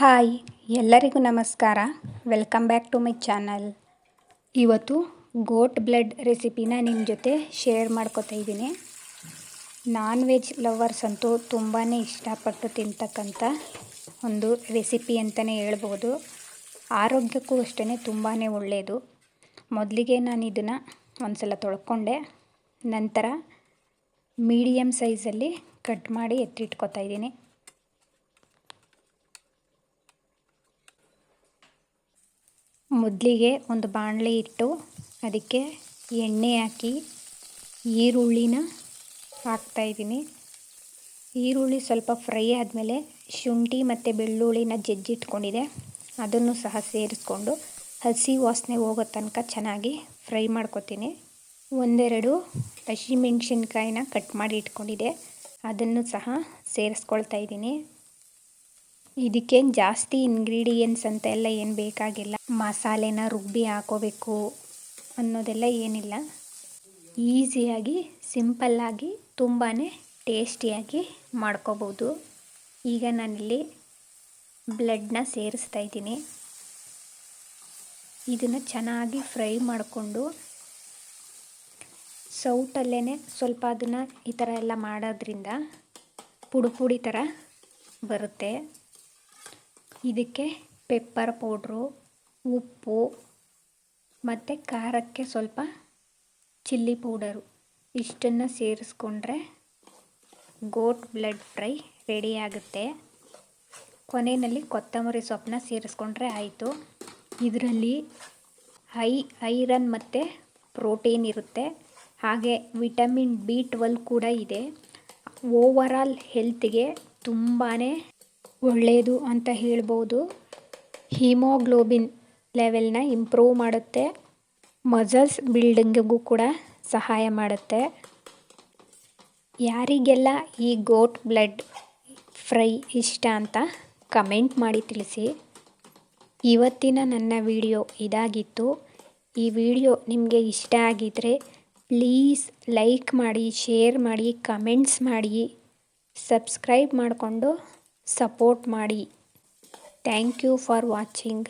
Hi, ಎಲ್ಲರಿಗೂ ನಮಸ್ಕಾರ. Welcome back to my channel ಇವತ್ತು ಗೋಟ್ ಬ್ಲಡ್ ರೆಸಿಪಿನ ನಿಮ್ಮ ಜೊತೆ ಶೇರ್ ಮಾಡ್ಕೊತಾ ಇದ್ದೀನಿ. ನಾನ್ ವೆಜ್ ಲವರ್ಸ್ ಅಂತೂ ತುಂಬಾ ಇಷ್ಟಪಟ್ಟು ತಿಂತಕ್ಕಂಥ ಒಂದು ರೆಸಿಪಿ ಅಂತಲೇ ಹೇಳ್ಬೋದು. ಆರೋಗ್ಯಕ್ಕೂ ಅಷ್ಟೇ ತುಂಬಾ ಒಳ್ಳೆಯದು ಮೊದಲಿಗೆ ನಾನು ಇದನ್ನು ಒಂದು ಸಲ ತೊಳ್ಕೊಂಡೆ. ನಂತರ ಮೀಡಿಯಮ್ ಸೈಜಲ್ಲಿ ಕಟ್ ಮಾಡಿ ಎತ್ತಿಟ್ಕೊತಾ ಇದ್ದೀನಿ. ಮೊದಲಿಗೆ ಒಂದು ಬಾಣಲೆ ಇಟ್ಟು ಅದಕ್ಕೆ ಎಣ್ಣೆ ಹಾಕಿ ಈರುಳ್ಳಿನ ಹಾಕ್ತಾಯಿದ್ದೀನಿ ಈರುಳ್ಳಿ ಸ್ವಲ್ಪ ಫ್ರೈ ಆದಮೇಲೆ ಶುಂಠಿ ಮತ್ತು ಬೆಳ್ಳುಳ್ಳಿನ ಜಜ್ಜಿಟ್ಕೊಂಡಿದೆ. ಅದನ್ನು ಸಹ ಸೇರಿಸ್ಕೊಂಡು ಹಸಿ ವಾಸನೆ ಹೋಗೋ ತನಕ ಚೆನ್ನಾಗಿ ಫ್ರೈ ಮಾಡ್ಕೊತೀನಿ. ಒಂದೆರಡು ಹಸಿಮೆಣ್ಸಿನ್ಕಾಯಿನ ಕಟ್ ಮಾಡಿ ಇಟ್ಕೊಂಡಿದೆ. ಅದನ್ನು ಸಹ ಸೇರಿಸ್ಕೊಳ್ತಾ ಇದ್ದೀನಿ. ಇದಕ್ಕೇನು ಜಾಸ್ತಿ ಇಂಗ್ರೀಡಿಯೆಂಟ್ಸ್ ಅಂತ ಎಲ್ಲ ಏನು ಬೇಕಾಗಿಲ್ಲ. ಮಸಾಲೆನ ರುಬ್ಬಿ ಹಾಕೋಬೇಕು ಅನ್ನೋದೆಲ್ಲ ಏನಿಲ್ಲ. ಈಸಿಯಾಗಿ, ಸಿಂಪಲ್ಲಾಗಿ ತುಂಬಾ ಟೇಸ್ಟಿಯಾಗಿ ಮಾಡ್ಕೋಬೋದು. ಈಗ ನಾನಿಲ್ಲಿ ಬ್ಲಡ್ನ ಸೇರಿಸ್ತಾ ಇದ್ದೀನಿ. ಇದನ್ನು ಚೆನ್ನಾಗಿ ಫ್ರೈ ಮಾಡಿಕೊಂಡು ಸೌಟಲ್ಲೇ ಸ್ವಲ್ಪ ಅದನ್ನು ಈ ಥರ ಎಲ್ಲ ಮಾಡೋದ್ರಿಂದ ಪುಡಿ ಪುಡಿ ಥರ ಬರುತ್ತೆ. ಇದಕ್ಕೆ ಪೆಪ್ಪರ್ ಪೌಡ್ರು ಉಪ್ಪು, ಮತ್ತು ಖಾರಕ್ಕೆ ಸ್ವಲ್ಪ ಚಿಲ್ಲಿ ಪೌಡರು ಇಷ್ಟನ್ನು ಸೇರಿಸ್ಕೊಂಡ್ರೆ ಗೋಟ್ ಬ್ಲಡ್ ಫ್ರೈ ರೆಡಿ ಆಗುತ್ತೆ. ಕೊನೆಯಲ್ಲಿ ಕೊತ್ತಂಬರಿ ಸೊಪ್ಪನ್ನ ಸೇರಿಸ್ಕೊಂಡ್ರೆ ಆಯಿತು. ಇದರಲ್ಲಿ ಹೈ, ಐರನ್ ಮತ್ತು ಪ್ರೋಟೀನ್ ಇರುತ್ತೆ. ಹಾಗೆ ವಿಟಮಿನ್ ಬಿ ಟ್ವೆಲ್ ಕೂಡ ಇದೆ. ಓವರಾಲ್ ಹೆಲ್ತ್ಗೆ ತುಂಬಾ ಒಳ್ಳೆಯದು ಅಂತ ಹೇಳ್ಬೋದು. ಹೀಮೋಗ್ಲೋಬಿನ್ ಲೆವೆಲ್ನ ಇಂಪ್ರೂವ್ ಮಾಡುತ್ತೆ. ಮಸಲ್ಸ್ ಬಿಲ್ಡಿಂಗಿಗೂ ಕೂಡ ಸಹಾಯ ಮಾಡುತ್ತೆ. ಯಾರಿಗೆಲ್ಲ ಈ ಗೋಟ್ ಬ್ಲಡ್ ಫ್ರೈ ಇಷ್ಟ ಅಂತ ಕಮೆಂಟ್ ಮಾಡಿ ತಿಳಿಸಿ. ಇವತ್ತಿನ ನನ್ನ ವಿಡಿಯೋ ಇದಾಗಿತ್ತು. ಈ ವಿಡಿಯೋ ನಿಮಗೆ ಇಷ್ಟ ಆಗಿದ್ದರೆ ಪ್ಲೀಸ್ ಲೈಕ್ ಮಾಡಿ, ಶೇರ್ ಮಾಡಿ, ಕಮೆಂಟ್ಸ್ ಮಾಡಿ. ಸಬ್ಸ್ಕ್ರೈಬ್ ಮಾಡಿಕೊಂಡು ಸಪೋರ್ಟ್ ಮಾಡಿ thank you for watching